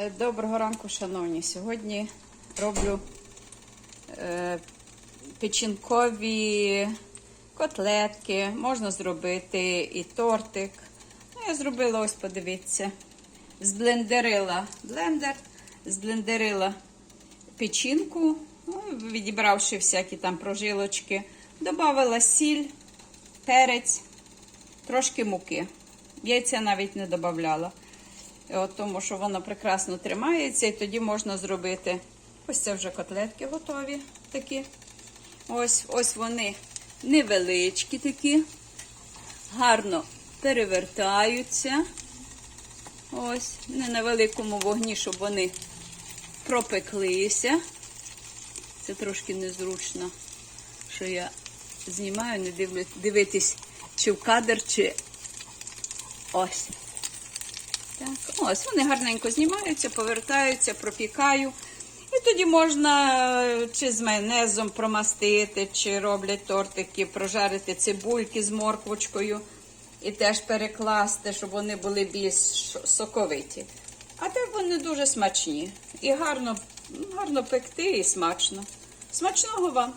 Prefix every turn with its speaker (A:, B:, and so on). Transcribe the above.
A: Е, Доброго ранку, шановні. Сьогодні роблю е, печінкові котлетки. Можна зробити і тортик. Ну, я зробила, ось подивіться. Зблендерила блендер, зблендерила печінку, ну, відібравши всякі там прожилочки. Добавила сіль, перець, трошки муки. Яйця навіть не додавала. От, тому що воно прекрасно тримається, і тоді можна зробити. Ось це вже котлетки готові такі. Ось, ось вони невеличкі такі, гарно перевертаються. Ось, не на великому вогні, щоб вони пропеклися. Це трошки незручно, що я знімаю, не дивлюсь, дивитись, чи в кадр, чи ось. Так, ось вони гарненько знімаються, повертаються, пропікаю. І тоді можна е, чи з майонезом промастити, чи роблять тортики, прожарити цибульки з морквочкою і теж перекласти, щоб вони були більш соковиті. А так вони дуже смачні. І гарно, гарно пекти і смачно. Смачного вам!